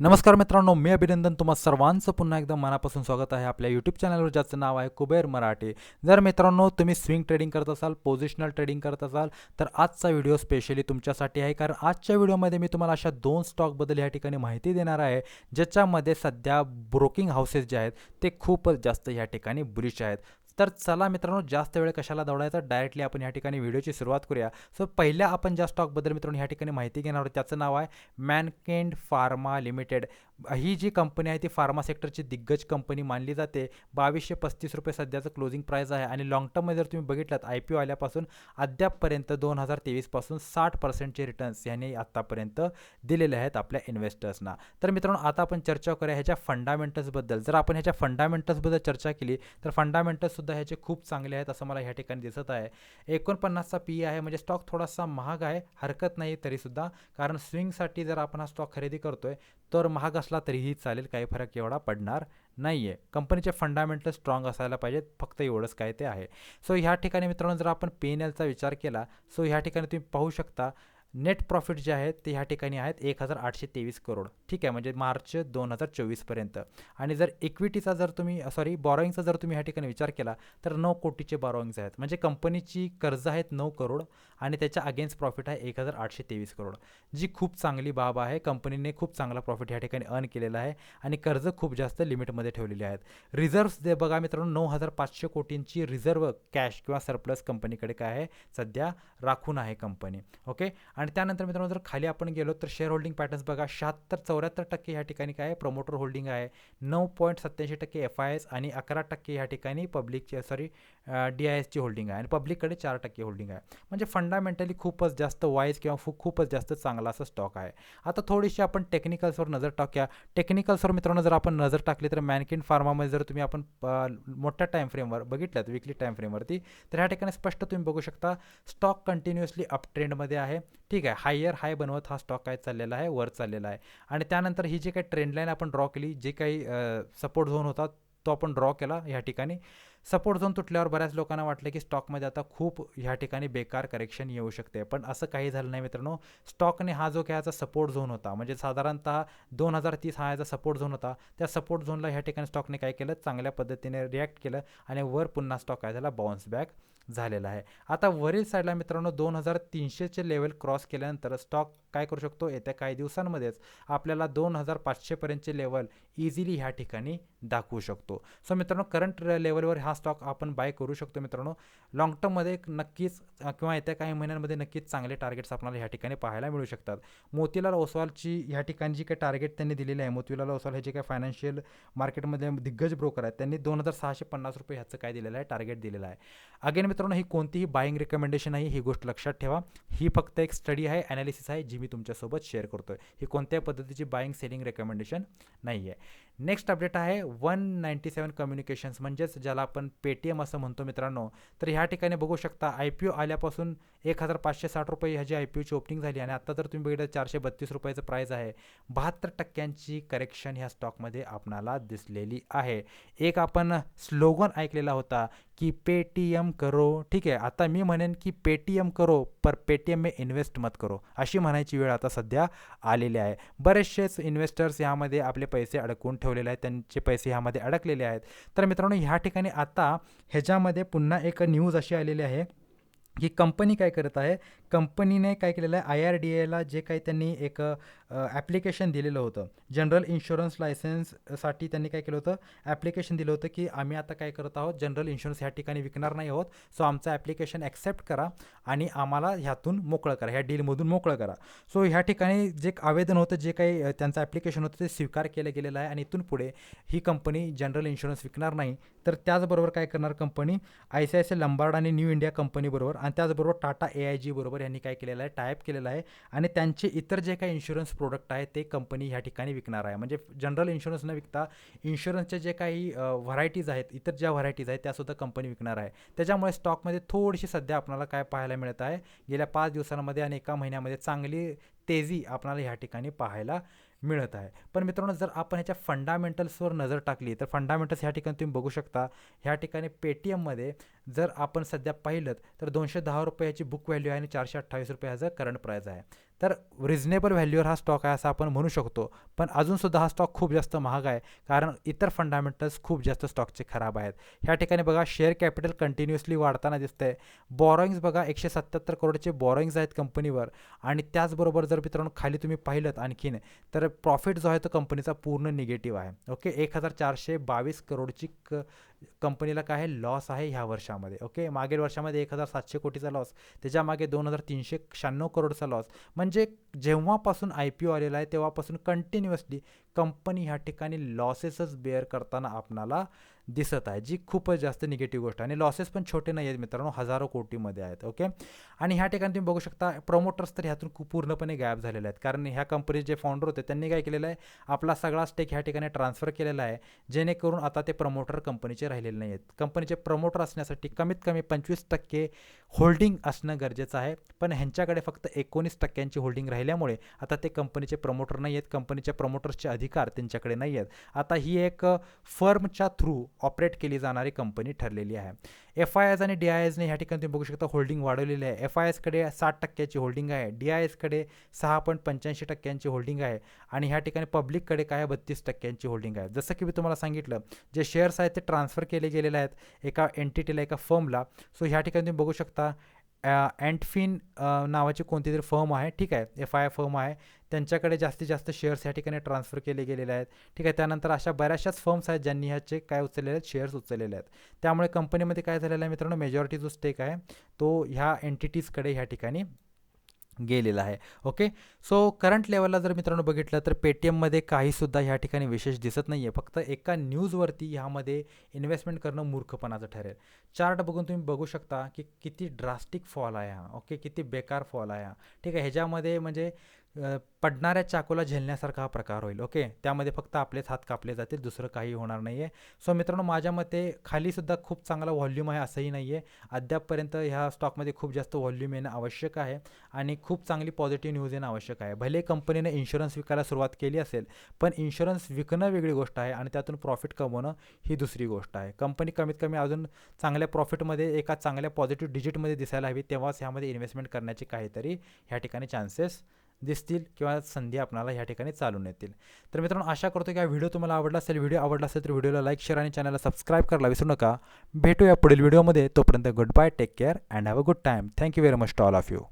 नमस्कार मित्रांनो मी अभिनंदन तुम्हा सर्वांचं. पुन्हा एकदा मनापासून स्वागत आहे आपल्या यूट्यूब चॅनलवर ज्याचं नाव आहे कुबेर मराठी. जर मित्रांनो तुम्ही स्विंग ट्रेडिंग करत असाल पोझिशनल ट्रेडिंग करत असाल तर आजचा व्हिडिओ स्पेशली तुमच्यासाठी आहे. कारण आजच्या व्हिडिओमध्ये मी तुम्हाला अशा दोन स्टॉकबद्दल या ठिकाणी माहिती देणार आहे ज्याच्यामध्ये सध्या ब्रोकिंग हाऊसेस जे आहेत ते खूपच जास्त या ठिकाणी बुलिश आहेत. तर चला मित्रांनो जास्त वेळ कशाला दौडायचा? डायरेक्टली आपण या ठिकाणी व्हिडिओची सुरुवात करूया. सो पहिल्या आपण ज्या स्टॉकबद्दल मित्रांनो या ठिकाणी माहिती घेणार आहोत त्याचं नाव आहे मॅनकेंड फार्मा लिमिटेड ही जी कंपनी आहे ती फार्मा सेक्टरची दिग्गज कंपनी मानली जाते. बावीसशे पस्तीस रुपये सध्याचं क्लोजिंग प्राईस आहे आणि लाँग टर्ममध्ये जर तुम्ही बघितलात आय पी ओ आल्यापासून अद्यापपर्यंत दोन हजार तेवीसपासून साठ पर्सेंटचे रिटर्न्स यांनी आत्तापर्यंत दिलेले आहेत आपल्या इन्व्हेस्टर्सना तर मित्रांनो आता आपण चर्चा करूया ह्याच्या फंडामेंटल्सबद्दल जर आपण ह्याच्या फंडामेंटल्सबद्दल चर्चा केली तर फंडामेंटल्ससुद्धा ह्याचे खूप चांगले आहेत असं मला ह्या ठिकाणी दिसत आहे. एकोणपन्नासचा पी आहे म्हणजे स्टॉक थोडासा महाग आहे हरकत नाही तरीसुद्धा. कारण स्विंगसाठी जर आपण हा स्टॉक खरेदी करतोय तर महाग असला तरीही चालेल काही फरक एवढा पडणार नाही आहे कंपनीचे फंडामेंटल स्ट्रॉंग असायला पाहिजेत फक्त एवढंच काय ते आहे. सो ह्या ठिकाणी मित्रांनो जर आपण पी एन एलचा विचार केला सो ह्या ठिकाणी तुम्ही पाहू शकता नेट प्रॉफिट जे आहेत ते ह्या ठिकाणी आहेत एक हजार आठशे तेवीस करोड. ठीक आहे म्हणजे मार्च दोन हजार चोवीसपर्यंत. आणि जर इक्विटीचा जर तुम्ही सॉरी बॉरोईंगचा जर तुम्ही ह्या ठिकाणी विचार केला तर नऊ कोटीचे बॉरोईंग्स आहेत. म्हणजे कंपनीची कर्ज आहेत नऊ करोड आणि त्याच्या अगेन्स्ट प्रॉफिट आहे एक हजार आठशे तेवीस करोड. जी खूप चांगली बाब आहे कंपनीने खूप चांगला प्रॉफिट ह्या ठिकाणी अर्न केलेला आहे आणि कर्ज खूप जास्त लिमिटमध्ये ठेवलेली आहेत. रिझर्व्स जे बघा मित्रांनो नऊ हजार पाचशे कोटींची रिझर्व कॅश किंवा सरप्लस कंपनीकडे काय आहे? सध्या राखून आहे कंपनी ओके आणि आणि त्यानंतर मित्रांनो जर खाली आपण गेलो तर शेअर होल्डिंग पॅटर्न्स बघा. शहात्तर चौऱ्याहत्तर टक्के ह्या ठिकाणी काय आहे? प्रमोटर होल्डिंग आहे. नऊ पॉईंट सत्याऐंशी टक्के एफ आय एस आणि अकरा टक्के ह्या ठिकाणी पब्लिकचे सॉरी डी आय एसची होल्डिंग आहे आणि पब्लिककडे चार टक्के होल्डिंग आहे. म्हणजे फंडामेंटली खूपच जास्त वाईज किंवा फू खूपच जास्त चांगला असा स्टॉक आहे. आता थोडीशी आपण टेक्निकल्सवर नजर टाकूया. टेक्निकल्सवर मित्रांनो जर आपण नजर टाकली तर मॅनकिन फार्मामध्ये जर तुम्ही आपण मोठ्या टाईम फ्रेमवर बघितल्यात विकली टाईम फ्रेमवरती तर ह्या ठिकाणी स्पष्ट तुम्ही बघू शकता स्टॉक कंटिन्युअसली अप ट्रेंडमध्ये आहे. ठीक आहे हायर हाय बनवत हा स्टॉक काय चाललेला आहे वर चाललेला आहे. आणि त्यानंतर ही जी काही ट्रेंड लाईन आपण ड्रॉ केली जे काही सपोर्ट झोन होता तो आपण ड्रॉ केला ह्या ठिकाणी. सपोर्ट झोन तुटल्यावर बऱ्याच लोकांना वाटलं की स्टॉकमध्ये आता खूप ह्या ठिकाणी बेकार करेक्शन येऊ शकते. पण असं काही झालं नाही मित्रांनो. स्टॉकने हा जो काय याचा सपोर्ट झोन होता म्हणजे साधारणतः दोन हजार तीस हा याचा सपोर्ट झोन होता. त्या सपोर्ट झोनला ह्या ठिकाणी स्टॉकने काय केलं? चांगल्या पद्धतीने रिॲक्ट केलं आणि वर पुन्हा स्टॉक काय झाला बाउन्स बॅक झालेला आहे. आता वरील साईडला मित्रांनो दोन हजार तीनशेचे लेवल क्रॉस केल्यानंतर स्टॉक काय करू शकतो? येत्या काही दिवसांमध्येच आपल्याला दोन हजार पाचशेपर्यंतचे लेवल इझिली ह्या ठिकाणी दाखवू शकतो. सो मित्रांनो करंट लेवलवर हा स्टॉक आपण बाय करू शकतो मित्रांनो. लॉंग टर्ममध्ये नक्कीच किंवा येत्या काही महिन्यांमध्ये नक्कीच चांगले टार्गेट्स आपल्याला ह्या ठिकाणी पाहायला मिळू शकतात. मोतीलाल ओसवालची ह्या ठिकाणी जी काही टार्गेट त्यांनी दिलेली आहे मोतीलाल ओसवाल हे जे काही फायनान्शियल मार्केटमध्ये दिग्गज ब्रोकर आहेत त्यांनी दोन हजार सहाशे पन्नास रुपये ह्याचं काय दिलेलं आहे? टार्गेट दिलेलं आहे. अगेन मित्रांनो ही कोणतीही बाईंग रिकमेंडेशन आहे ही गोष्ट लक्षात ठेवा. ही फक्त एक स्टडी आहे ॲनालिसिस आहे जी मी तुमच्यासोबत शेअर करतो आहे ही कोणत्याही पद्धतीची बाईंग सेलिंग रेकमेंडेशन नाही आहे नेक्स्ट अपडेट आहे वन नाईंटी सेवन कम्युनिकेशन्स म्हणजेच ज्याला आपण पेटीएम असं म्हणतो मित्रांनो. तर ह्या ठिकाणी बघू शकता आय पी ओ आल्यापासून एक हजार पाचशे साठ रुपये ह्याची आय पी ओची ओपनिंग झाली आणि आता जर तुम्ही बघितलं चारशे बत्तीस रुपयाचं प्राईज आहे. बहात्तर टक्क्यांची करेक्शन ह्या स्टॉकमध्ये आपणाला दिसलेली आहे. एक आपण स्लोगन ऐकलेला होता की पेटीएम करो ठीक आहे. आता मी म्हणेन की पेटीएम करो पर पेटीएम मे इन्व्हेस्ट मत करो अशी म्हणायची वेळ आता सध्या आलेली आहे. बरेचसेच इन्व्हेस्टर्स ह्यामध्ये आपले पैसे अडकून ठेवलेले आहेत त्यांचे पैसे ह्यामध्ये अडकलेले आहेत. तर मित्रांनो ह्या ठिकाणी आता ह्याच्यामध्ये पुन्हा एक न्यूज अशी आलेली आहे की कंपनी काय करत आहे? कंपनीने काय केलेलं आहे? आय आर डी एला जे काही त्यांनी एक ॲप्लिकेशन दिलेलं होतं. जनरल इन्शुरन्स लायसन्ससाठी त्यांनी काय केलं होतं? ॲप्लिकेशन दिलं होतं की आम्ही आता काय करत आहोत? जनरल इन्शुरन्स ह्या ठिकाणी विकणार नाही आहोत. सो आमचं ॲप्लिकेशन ॲक्सेप्ट करा आणि आम्हाला ह्यातून मोकळं करा. ह्या डीलमधून मोकळं करा. सो ह्या ठिकाणी जे आवेदन होतं जे काही त्यांचं ॲप्लिकेशन होतं ते स्वीकार केलं गेलेलं आहे. आणि इथून पुढे ही कंपनी जनरल इन्शुरन्स विकणार नाही. तर त्याचबरोबर काय करणार company I C I C Lombard आणि न्यू इंडिया कंपनीबरोबर आणि त्याचबरोबर टाटा ए आय जीबरोबर यांनी काय केलेलं आहे? टायप केलेलं आहे. आणि त्यांचे इतर जे काही इन्शुरन्स प्रोडक्ट आहे ते कंपनी ह्या ठिकाणी विकणार आहे. म्हणजे जनरल इन्शुरन्स न विकता इन्शुरन्सचे जे काही व्हरायटीज आहेत इतर ज्या व्हरायटीज आहेत त्यासुद्धा कंपनी विकणार आहे. त्याच्यामुळे स्टॉकमध्ये थोडीशी सध्या आपल्याला काय पाहायला मिळत आहे गेल्या पाच दिवसांमध्ये आणि एका महिन्यामध्ये चांगली तेजी आपल्याला ह्या ठिकाणी पाहायला मिळत आहे. पण मित्रांनो जर आपण ह्याच्या फंडामेंटल्सवर नजर टाकली तर फंडामेंटल्स ह्या ठिकाणी तुम्ही बघू शकता ह्या ठिकाणी पेटीएममध्ये जर आपण सध्या पाहिलं तर दोनशे दहा रुपयाची बुक व्हॅल्यू आहे आणि चारशे अठ्ठावीस रुपये ह्याचा करंट प्राईज आहे. तर रिझनेबल व्हॅल्यूवर हा स्टॉक आहे असं आपण म्हणू शकतो. पण अजूनसुद्धा हा स्टॉक खूप जास्त महाग आहे. कारण इतर फंडामेंटल्स खूप जास्त स्टॉकचे खराब आहेत. ह्या ठिकाणी बघा शेअर कॅपिटल कंटिन्युअसली वाढताना दिसतंय. बॉरोईंग्स बघा एकशे सत्याहत्तर करोडचे बॉरोईंग्स आहेत कंपनीवर आणि त्याचबरोबर जर मित्रांनो खाली तुम्ही पाहिलं आणखीन तर प्रॉफिट जो आहे तो कंपनीचा पूर्ण निगेटिव्ह आहे. ओके एक हजार चारशे बावीस करोडची क कंपनीला काय आहे? लॉस आहे ह्या वर्षामध्ये ओके मागील वर्षामध्ये एक हजार सातशे कोटीचा लॉस त्याच्यामागे दोन हजार तीनशे शहाण्णव करोडचा लॉस म्हणजे जेव्हापासून आय पी ओ आलेला आहे तेव्हापासून कंटिन्युअसली कंपनी ह्या ठिकाणी लॉसेसच बेअर करताना आपणाला दिसत आहे जी खूपच जास्त निगेटिव्ह गोष्ट आहे. आणि लॉसेस पण छोटे नाही आहेत मित्रांनो हजारो कोटीमध्ये आहेत ओके आणि ह्या ठिकाणी तुम्ही बघू शकता प्रमोटर्स तर ह्यातून खूप पूर्णपणे गायब झालेले आहेत. कारण ह्या कंपनीचे जे फाउंडर होते त्यांनी काय केलेलं आहे आपला सगळा स्टेक ह्या ठिकाणी ट्रान्सफर केलेला आहे जेणेकरून आता ते प्रमोटर कंपनीचे राहिलेले नाही आहेत. कंपनीचे प्रमोटर असण्यासाठी कमीत कमी पंचवीस टक्के होल्डिंग असणं गरजेचं आहे. पण ह्यांच्याकडे फक्त एकोणीस टक्क्यांची होल्डिंग राहिली राहिल्यामुळे आता ते कंपनीचे प्रमोटर नाही आहेत कंपनीच्या प्रमोटर्सचे अधिकार त्यांच्याकडे नाही आहेत. आता ही एक फर्मच्या थ्रू ऑपरेट केली जाणारी कंपनी ठरलेली आहे. एफ आय एस आणि डी आय एसने ह्या ठिकाणी तुम्ही बघू शकता होल्डिंग वाढवलेली आहे. एफ आय एसकडे साठ टक्क्याची होल्डिंग आहे. डी आय एसकडे सहा पॉईंट पंच्याऐंशी टक्क्यांची होल्डिंग आहे आणि ह्या ठिकाणी पब्लिककडे काय बत्तीस टक्क्यांची होल्डिंग आहे. जसं की मी तुम्हाला सांगितलं जे शेअर्स आहेत ते ट्रान्सफर केले गेलेले आहेत एका एंटिटीला एका फर्मला सो ह्या ठिकाणी तुम्ही बघू शकता अँटफिन नावाची कोणती तरी फर्म आहे. ठीक आहे. एफ आय फर्म आहे. त्यांच्याकडे जास्तीत जास्त शेअर्स ह्या ठिकाणी ट्रान्सफर केले गेलेले आहेत. ठीक आहे. त्यानंतर अशा बऱ्याचशाच फर्म्स आहेत ज्यांनी ह्याचे काय उचललेले आहेत? शेअर्स उचललेले आहेत. त्यामुळे कंपनीमध्ये काय झालेलं आहे मित्रांनो? मेजॉरिटी जो स्टेक आहे तो ह्या एंटिटीजकडे ह्या ठिकाणी गेलेला आहे. ओके सो करंट लेवलला जर मित्रांनो बघितलं तर पेटीएममध्ये काहीसुद्धा ह्या ठिकाणी विशेष दिसत नाही आहे फक्त एका न्यूजवरती ह्यामध्ये इन्व्हेस्टमेंट करणं मूर्खपणाचं ठरेल. चार्ट बघून तुम्ही बघू शकता की किती ड्रास्टिक फॉल आहे हा ओके किती बेकार फॉल आहे हा ठीक आहे? ह्याच्यामध्ये म्हणजे पडणाऱ्या चाकूला झेलण्यासारखा हा प्रकार होईल. ओके? त्यामध्ये फक्त आपलेच हात कापले जातील दुसरं काही होणार नाही आहे सो मित्रांनो माझ्या मते खालीसुद्धा खूप चांगला व्हॉल्यूम आहे असंही नाही आहे अद्यापपर्यंत ह्या स्टॉकमध्ये खूप जास्त व्हॉल्यूम येणं आवश्यक आहे आणि खूप चांगली पॉझिटिव्ह न्यूज येणं आवश्यक आहे. भले कंपनीने इन्शुरन्स विकायला सुरुवात केली असेल पण इन्शुरन्स विकणं वेगळी गोष्ट आहे आणि त्यातून प्रॉफिट कमवणं ही दुसरी गोष्ट आहे. कंपनी कमीत कमी अजून चांगल्या प्रॉफिटमध्ये एका चांगल्या पॉझिटिव्ह डिजिटमध्ये दिसायला हवी तेव्हाच ह्यामध्ये इन्व्हेस्टमेंट करण्याचे काहीतरी ह्या ठिकाणी चान्सेस दिसतील किंवा संधी आपल्याला ह्या ठिकाणी चालून येतील. तर मित्रांनो आशा करतो की हा व्हिडिओ तुम्हाला आवडला असेल. व्हिडिओ आवडला असेल तर व्हिडिओला लाईक शेअर आणि चॅनलला सबस्क्राईब करायला विसरू नका. भेटूया पुढील व्हिडिओमध्ये. तोपर्यंत good bye take care and have a good time. Thank you very much to all of you.